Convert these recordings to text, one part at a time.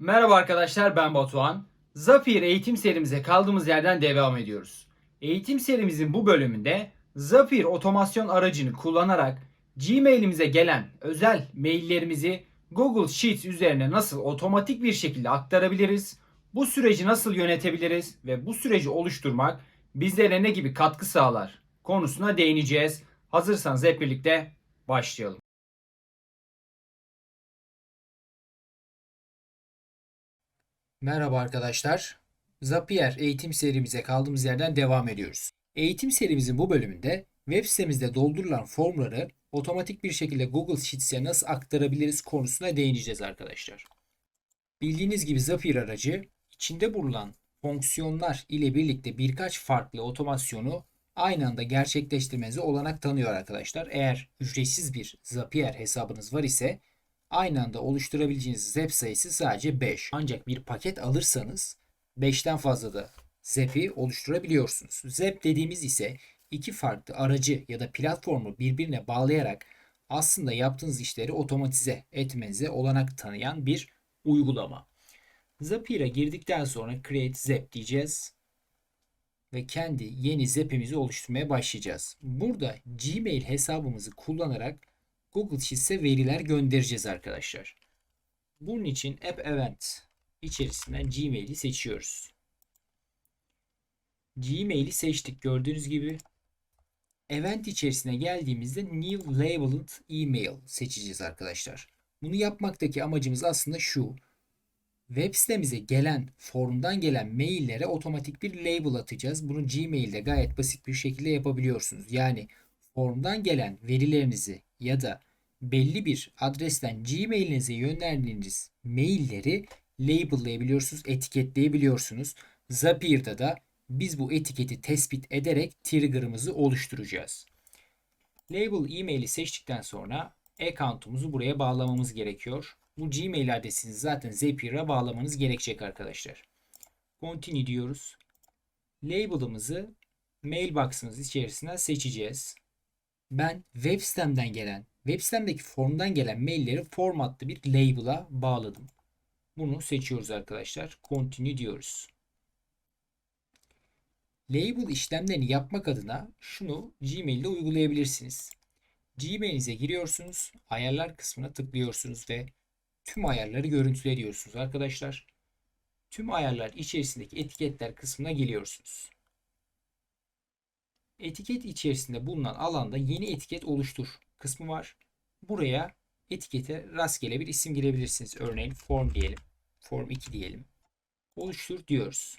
Merhaba arkadaşlar ben Batuhan. Zapier eğitim serimize kaldığımız yerden devam ediyoruz. Eğitim serimizin bu bölümünde Zapier otomasyon aracını kullanarak Gmail'imize gelen özel maillerimizi Google Sheets üzerine nasıl otomatik bir şekilde aktarabiliriz? Bu süreci nasıl yönetebiliriz ve bu süreci oluşturmak bizlere ne gibi katkı sağlar konusuna değineceğiz. Hazırsanız hep birlikte başlayalım. Merhaba arkadaşlar. Zapier eğitim serimize kaldığımız yerden devam ediyoruz. Eğitim serimizin bu bölümünde web sitemizde doldurulan formları otomatik bir şekilde Google Sheets'e nasıl aktarabiliriz konusuna değineceğiz arkadaşlar. Bildiğiniz gibi Zapier aracı içinde bulunan fonksiyonlar ile birlikte birkaç farklı otomasyonu aynı anda gerçekleştirmenize olanak tanıyor arkadaşlar. Eğer ücretsiz bir Zapier hesabınız var ise aynı anda oluşturabileceğiniz ZEP sayısı sadece 5. Ancak bir paket alırsanız 5'ten fazla da ZEP'i oluşturabiliyorsunuz. ZEP dediğimiz ise iki farklı aracı ya da platformu birbirine bağlayarak aslında yaptığınız işleri otomatize etmenize olanak tanıyan bir uygulama. Zapier'e girdikten sonra Create ZEP diyeceğiz ve kendi yeni ZEP'imizi oluşturmaya başlayacağız. Burada Gmail hesabımızı kullanarak Google Sheets'e veriler göndereceğiz arkadaşlar. Bunun için App Event içerisinden Gmail'i seçiyoruz. Gmail'i seçtik gördüğünüz gibi. Event içerisine geldiğimizde New Labeled Email seçeceğiz arkadaşlar. Bunu yapmaktaki amacımız aslında şu. Web sitemize gelen, formdan gelen maillere otomatik bir label atacağız. Bunu Gmail'de gayet basit bir şekilde yapabiliyorsunuz. Yani formdan gelen verilerinizi ya da belli bir adresten Gmail'inize gönderdiğiniz mailleri label'layabiliyorsunuz, etiketleyebiliyorsunuz. Zapier'da da biz bu etiketi tespit ederek trigger'ımızı oluşturacağız. Label e-mail'i seçtikten sonra account'umuzu buraya bağlamamız gerekiyor. Bu Gmail adresini zaten Zapier'a bağlamanız gerekecek arkadaşlar. Continue diyoruz. Label'ımızı mailbox'ımız içerisinden seçeceğiz. Ben web sitemden gelen, web sitemdeki formdan gelen mailleri formatlı bir label'a bağladım. Bunu seçiyoruz arkadaşlar. Continue diyoruz. Label işlemlerini yapmak adına şunu Gmail'de uygulayabilirsiniz. Gmail'inize giriyorsunuz, ayarlar kısmına tıklıyorsunuz ve tüm ayarları görüntüle diyorsunuz arkadaşlar. Tüm ayarlar içerisindeki etiketler kısmına geliyorsunuz. Etiket içerisinde bulunan alanda yeni etiket oluştur kısmı var. Buraya etikete rastgele bir isim girebilirsiniz. Örneğin form diyelim. Form 2 diyelim. Oluştur diyoruz.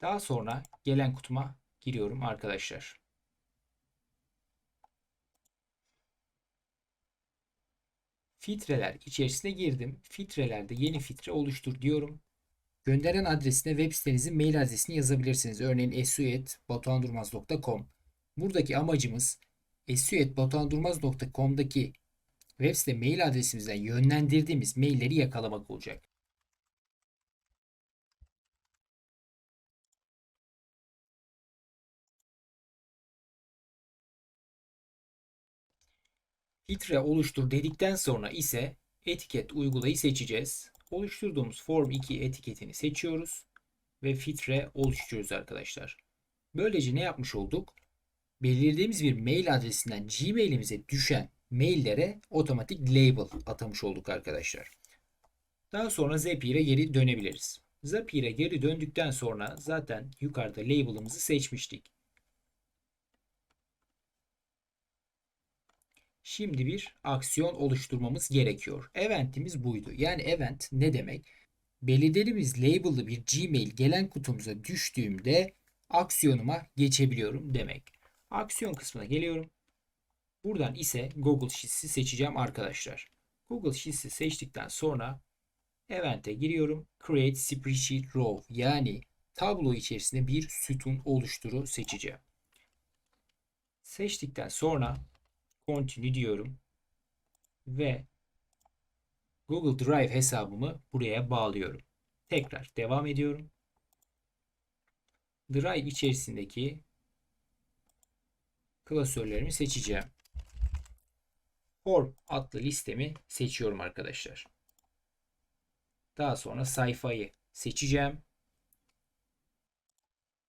Daha sonra gelen kutuma giriyorum arkadaşlar. Filtreler içerisine girdim. Filtrelerde yeni filtre oluştur diyorum. Gönderen adresine web sitenizin mail adresini yazabilirsiniz. Örneğin esu.batuhandurmaz.com Buradaki amacımız esu.batuhandurmaz.com'daki web site mail adresimizden yönlendirdiğimiz mailleri yakalamak olacak. Filtre oluştur dedikten sonra ise etiket uygulayı seçeceğiz. Oluşturduğumuz Form 2 etiketini seçiyoruz ve filtre oluşturuyoruz arkadaşlar. Böylece ne yapmış olduk? Belirlediğimiz bir mail adresinden Gmail'imize düşen maillere otomatik label atamış olduk arkadaşlar. Daha sonra Zapier'e geri dönebiliriz. Zapier'e geri döndükten sonra zaten yukarıda label'ımızı seçmiştik. Şimdi bir aksiyon oluşturmamız gerekiyor. Eventimiz buydu. Yani event ne demek? Belirlediğimiz label'lı bir Gmail gelen kutumuza düştüğümde aksiyonuma geçebiliyorum demek. Aksiyon kısmına geliyorum. Buradan ise Google Sheets'i seçeceğim arkadaşlar. Google Sheets'i seçtikten sonra Event'e giriyorum. Create Spreadsheet Row yani tablo içerisinde bir sütun oluşturu seçeceğim. Seçtikten sonra Continue diyorum. Ve Google Drive hesabımı buraya bağlıyorum. Tekrar devam ediyorum. Drive içerisindeki klasörlerimi seçeceğim. Form adlı listemi seçiyorum arkadaşlar. Daha sonra sayfayı seçeceğim.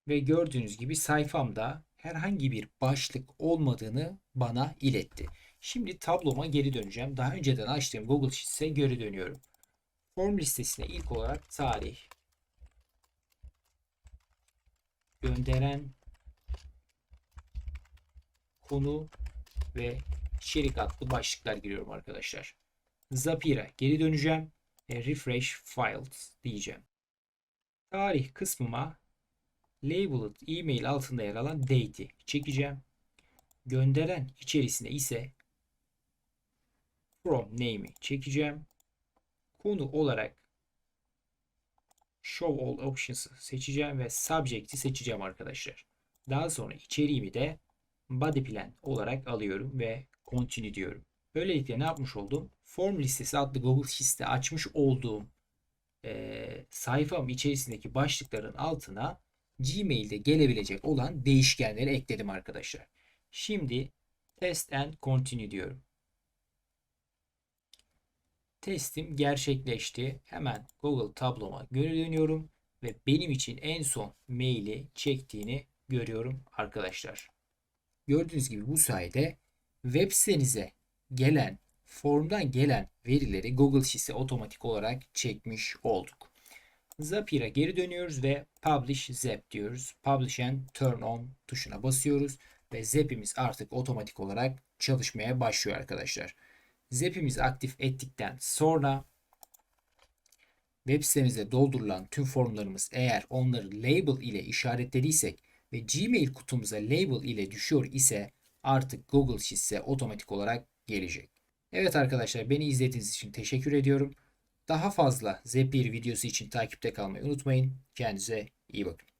Ve gördüğünüz gibi sayfamda herhangi bir başlık olmadığını bana iletti. Şimdi tabloma geri döneceğim. Daha önceden açtığım Google Sheets'e geri dönüyorum. Form listesine ilk olarak tarih, gönderen, konu ve içerik adlı başlıklar giriyorum arkadaşlar. Zapier'a geri döneceğim ve refresh files diyeceğim. Tarih kısmıma labeled email altında yer alan date'i çekeceğim. Gönderen içerisine ise from name'i çekeceğim. Konu olarak show all options'ı seçeceğim ve subject'i seçeceğim arkadaşlar. Daha sonra içeriğimi de body plan olarak alıyorum ve continue diyorum. Böylelikle ne yapmış oldum? Form listesi adlı Google Sheets'te açmış olduğum e, sayfam içerisindeki başlıkların altına Gmail'de gelebilecek olan değişkenleri ekledim arkadaşlar. Şimdi test and continue diyorum. Testim gerçekleşti. Hemen Google tabloma geri dönüyorum ve benim için en son maili çektiğini görüyorum arkadaşlar. Gördüğünüz gibi bu sayede web sitenize gelen formdan gelen verileri Google Sheets'e otomatik olarak çekmiş olduk. Zapier'a geri dönüyoruz ve Publish Zap diyoruz. Publish and Turn On tuşuna basıyoruz ve Zap'imiz artık otomatik olarak çalışmaya başlıyor arkadaşlar. Zap'imizi aktif ettikten sonra web sitemizde doldurulan tüm formlarımız eğer onları label ile işaretlediysek ve Gmail kutumuza label ile düşüyor ise artık Google Sheets'e otomatik olarak gelecek. Evet arkadaşlar beni izlediğiniz için teşekkür ediyorum. Daha fazla Zapier videosu için takipte kalmayı unutmayın. Kendinize iyi bakın.